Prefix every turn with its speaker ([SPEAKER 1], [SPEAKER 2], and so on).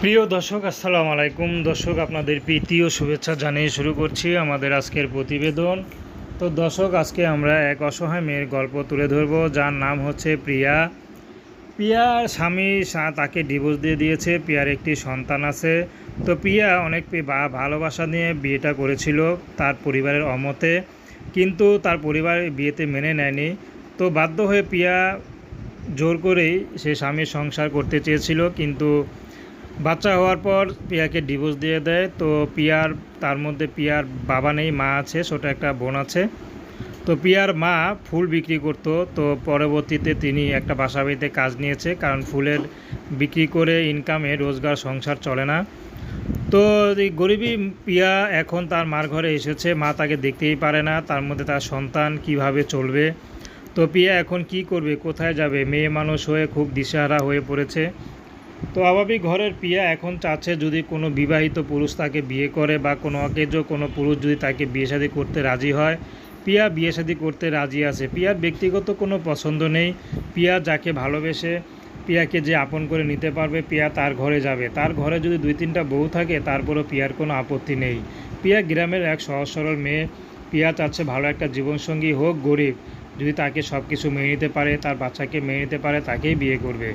[SPEAKER 1] প্রিয় দর্শক, আসসালামু আলাইকুম। দর্শক, আপনাদের প্রীতি ও শুভেচ্ছা জানিয়ে শুরু করছি আমাদের আজকের প্রতিবেদন। তো দর্শক, আজকে আমরা এক অসহায় মেয়ের গল্প তুলে ধরব, যার নাম হচ্ছে প্রিয়া। প্রিয়ার স্বামী তাকে ডিভোর্স দিয়ে দিয়েছে। প্রিয়ার একটি সন্তান আছে। তো প্রিয়া অনেক বা- ভালোবাসা নিয়ে বিয়েটা করেছিল তার পরিবারের অমতে। কিন্তু তার পরিবার বিয়েতে মেনে নেয়নি। তো বাধ্য হয়ে প্রিয়া জোর করেই সে স্বামীর সংসার করতে চেয়েছিল। কিন্তু বাচ্চা হওয়ার পর পিয়াকে ডিভোর্স দিয়ে দেয়। তো পিয়ার, তার মধ্যে পিয়ার বাবা নেই, মা আছে, ছোট একটা বোন আছে। তো পিয়ার মা ফুল বিক্রি করতো। তো পরবর্তীতে তিনি একটা বাসা বাড়িতে কাজ নিয়েছে, কারণ ফুলের বিক্রি করে ইনকামে রোজগার, সংসার চলে না। তো এই গরিবী পিয়া এখন তার মার ঘরে এসেছে। মা তাকে দেখতেই পারে না, তার মধ্যে তার সন্তান কীভাবে চলবে। তো পিয়া এখন কি করবে, কোথায় যাবে? মেয়ে মানুষ হয়ে খুব দিশেহারা হয়ে পড়েছে। তো অভাবী ঘরের পিয়া এখন চাচ্ছে যদি কোনো বিবাহিত পুরুষ তাকে বিয়ে করে বা কোনো অকেজ কোনো পুরুষ যদি তাকে বিয়ে শাদী করতে রাজি হয়। পিয়া বিয়ে শাদী করতে রাজি আছে। পিয়ার ব্যক্তিগত কোনো পছন্দ নেই। পিয়া যাকে ভালোবেসে পিয়াকে যে আপন করে নিতে পারবে, পিয়া তার ঘরে যাবে। তার ঘরে যদি দুই তিনটা বউ থাকে, তারপরও পিয়ার কোনো আপত্তি নেই। পিয়া গ্রামের এক সহজ সরল মেয়ে। পিয়া চাচ্ছে ভালো একটা জীবনসঙ্গী হোক, গরিব। যদি তাকে সব কিছু মেনে নিতে পারে, তার বাচ্চাকে মেনে নিতে পারে, তাকেই বিয়ে করবে।